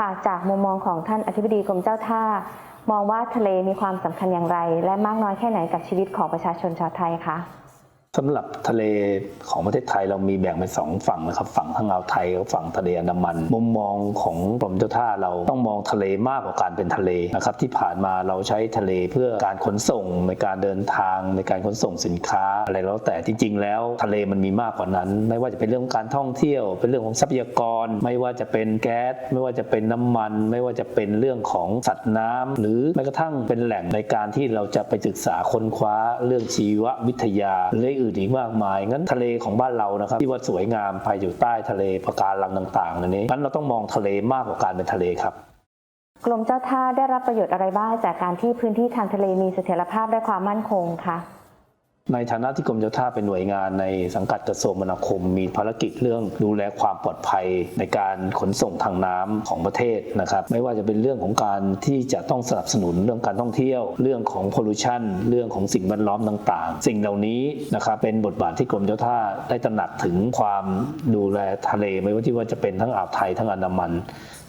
ค่ะจากมุมมองของท่านอธิบดีกรมเจ้าท่า มองว่าทะเลมีความสำคัญอย่างไร และมากน้อยแค่ไหนกับชีวิตของประชาชนชาวไทยคะ สำหรับทะเลของประเทศไทยเรามีแบ่งเป็นสองฝั่งนะครับ ฝั่งทางอ่าวไทยกับฝั่งทะเลอันดามัน มุมมองของกรมเจ้าท่าเราต้องมองทะเลมากกว่าการเป็นทะเลนะครับที่ผ่านมาเราใช้ทะเลเพื่อการขนส่งในการเดินทางในการขนส่งสินค้าอะไรแล้วแต่จริง ๆ แล้วทะเลมันมีมากกว่านั้น ไม่ว่าจะเป็นเรื่องของการท่องเที่ยว เป็นเรื่องของทรัพยากร ไม่ว่าจะเป็นแก๊สไม่ว่าจะเป็นน้ำมัน ไม่ว่าจะเป็นเรื่องของสัตว์น้ำหรือแม้กระทั่งเป็นแหล่งในการที่เราจะไปศึกษาค้นคว้าเรื่องชีววิทยาหรืออื่นอีกมากมาย งั้นทะเลของบ้านเรานะครับที่ว่าสวยงามภายอยู่ใต้ทะเลปะการังต่างๆนนี้งั้นเราต้องมองทะเลมากกว่าการเป็นทะเลครับกรมเจ้าท่าได้รับประโยชน์อะไรบ้างจากการที่พื้นที่ทางทะเลมีเสถียรภาพและความมั่นคงคะ ในฐานะที่กรมเจ้าท่าเป็นหน่วยงานในสังกัดกระทรวงมนาคม มีภารกิจเรื่องดูแลความปลอดภัยในการขนส่งทางน้ำของประเทศนะครับ ไม่ว่าจะเป็นเรื่องของการที่จะต้องสนับสนุนเรื่องการท่องเที่ยว เรื่องของพลูชันเรื่องของสิ่งแวดล้อมต่าง ๆ สิ่งเหล่านี้นะครับเป็นบทบาทที่กรมเจ้าท่าได้ตระหนักถึงความดูแลทะเล ไม่ว่าที่ว่าจะเป็นทั้งอ่าวไทยทั้งอันดามัน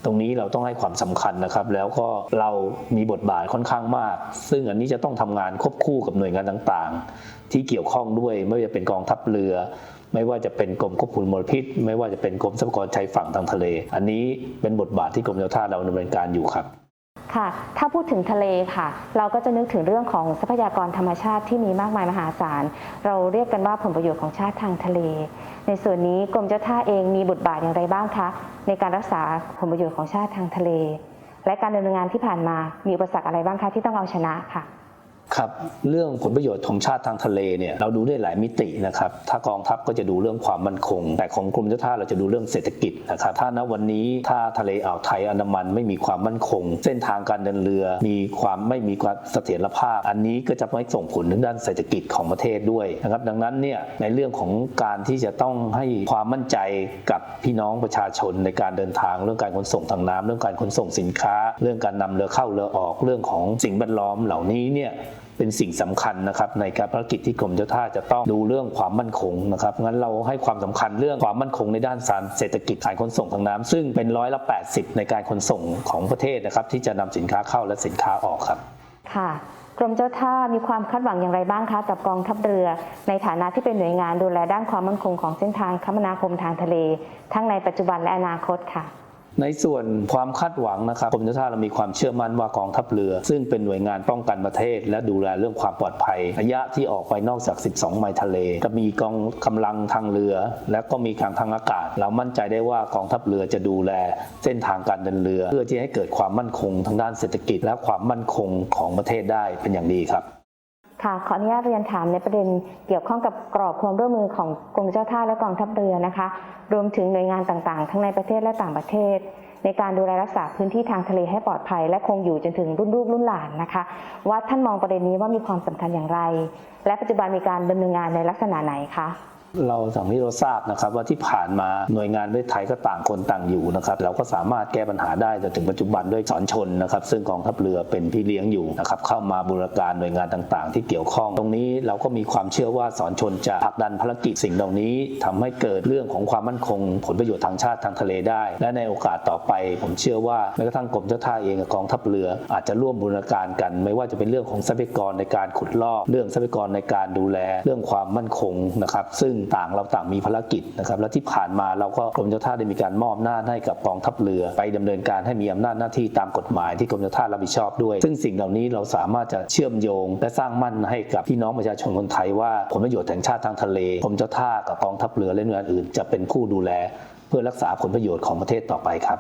ตรงนี้เราต้องให้ความสำคัญนะครับ แล้วก็เรามีบทบาทค่อนข้างมาก ซึ่งอันนี้จะต้องทำงานควบคู่กับหน่วยงานต่างๆ ที่เกี่ยวข้องด้วยไม่ว่าจะเป็นกองทัพเรือ ไม่ว่าจะเป็นกรมควบคุมมลพิษ ไม่ว่าจะเป็นกรมทรัพยากรชายฝั่งทางทะเล อันนี้เป็นบทบาทที่กรมเจ้าท่าเราดำเนินการอยู่ครับ ค่ะ ถ้าพูดถึงทะเลค่ะ เราก็จะนึกถึงเรื่องของทรัพยากรธรรมชาติที่มีมากมายมหาศาล เราเรียกกันว่าผลประโยชน์ของชาติทางทะเล ในส่วนนี้กรมเจ้าท่าเองมีบทบาทอย่างไรบ้างคะ ในการรักษาผลประโยชน์ของชาติทางทะเล และการดำเนินงานที่ผ่านมามีอุปสรรคอะไรบ้างคะที่ต้องเอาชนะค่ะ ครับเรื่องผลประโยชน์ของชาติทางทะเลเนี่ยเราดูได้หลายมิตินะครับถ้ากองทัพก็จะดูเรื่องความมั่นคง แต่ของกรมเจ้าท่าเราจะดูเรื่องเศรษฐกิจนะครับถ้าณวันนี้ถ้าทะเลอ่าวไทยอันดามันไม่มีความมั่นคง เส้นทางการเดินเรือ มีความไม่มีความเสถียรภาพ อันนี้ก็จะไม่ส่งผลถึงด้านเศรษฐกิจของประเทศด้วยนะครับดังนั้นเนี่ยในเรื่องของการที่จะต้องให้ความมั่นใจกับพี่น้องประชาชนในการเดินทางเรื่องการขนส่งทางน้ำเรื่องการขนส่งสินค้า เรื่องการนำเรือเข้าเรือออกเรื่องของสิ่งแวดล้อมเหล่านี้เนี่ย เป็นสิ่งสำคัญนะครับในการภารกิจที่กรมเจ้าท่าจะต้องดูเรื่องความมั่นคงนะครับงั้นเราให้ความสำคัญเรื่องความมั่นคงในด้านสารเศรษฐกิจการขนส่งทางน้ำซึ่งเป็นร้อยละ 80 ในการขนส่งของประเทศนะครับที่จะนำสินค้าเข้าและสินค้าออกครับค่ะกรมเจ้าท่ามีความคาดหวังอย่างไรบ้างคะกับกองทัพเรือ ในฐานะที่เป็นหน่วยงานดูแลด้านความมั่นคงของเส้นทางคมนาคมทางทะเล ทั้งในปัจจุบันและอนาคตค่ะ ในส่วนความคาดหวังนะครับกรมเจ้าท่าเรามีความเชื่อมั่นว่ากองทัพเรือ ซึ่งเป็นหน่วยงานป้องกันประเทศ และดูแลเรื่องความปลอดภัยระยะที่ออกไปนอกจาก 12 ไมล์ทะเล จะมีกองกำลังทางเรือ และก็มีการทางอากาศ เรามั่นใจได้ว่ากองทัพเรือจะดูแลเส้นทางการเดินเรือ เพื่อที่ให้เกิดความมั่นคงทางด้านเศรษฐกิจ และความมั่นคงของประเทศได้เป็นอย่างดีครับ ค่ะขออนุญาตเรียนถามในประเด็นเกี่ยวข้องกับกรอบความร่วมมือของกรมเจ้าท่าและกองทัพเรือนะคะ รวมถึงหน่วยงานต่างๆ ทั้งในประเทศและต่างประเทศ ในการดูแลรักษาพื้นที่ทางทะเลให้ปลอดภัย และคงอยู่จนถึงรุ่นลูกรุ่นหลานนะคะ ว่าท่านมองประเด็นนี้ว่ามีความสำคัญอย่างไร และปัจจุบันมีการดำเนินงานในลักษณะไหนคะ เราสั่งที่เราทราบนะครับว่าที่ผ่านมาหน่วยงานประเทศไทยก็ต่างคนต่างอยู่นะครับเราก็สามารถแก้ปัญหาได้จนถึงปัจจุบันด้วยสอนชนนะครับซึ่งกองทัพเรือเป็นพี่เลี้ยงอยู่นะครับเข้ามาบูรการหน่วยงานต่าง ๆ ที่เกี่ยวข้อง ตรงนี้เราก็มีความเชื่อว่าสอนชนจะผลักดันภารกิจสิ่งเหล่านี้ทำให้เกิดเรื่องของความมั่นคง ผลประโยชน์ทางชาติทางทะเลได้ และในโอกาสต่อไปผมเชื่อว่าแม้กระทั่งกรมเจ้าท่าเองกับกองทัพเรือ อาจจะร่วมบูรการกัน ไม่ว่าจะเป็นเรื่องของทรัพยากรในการขุดลอกเรื่องทรัพยากรในการดูแล เรื่องความมั่นคงนะครับซึ่งต่างเราต่างมีภารกิจนะครับและที่ผ่านมาเราก็กรมเจ้าท่าได้มีการมอบหน้าให้กับกองทัพเรือ ไปดำเนินการให้มีอำนาจหน้าที่ตามกฎหมายที่กรมเจ้าท่ารับผิดชอบด้วย ซึ่งสิ่งเหล่านี้เราสามารถจะเชื่อมโยง และสร้างมั่นให้กับพี่น้องประชาชนคนไทยว่าผลประโยชน์แห่งชาติทางทะเลกรมเจ้าท่ากับกองทัพเรือและหน่วยงานอื่น จะเป็นผู้ดูแล เพื่อรักษาผลประโยชน์ของประเทศต่อไปครับ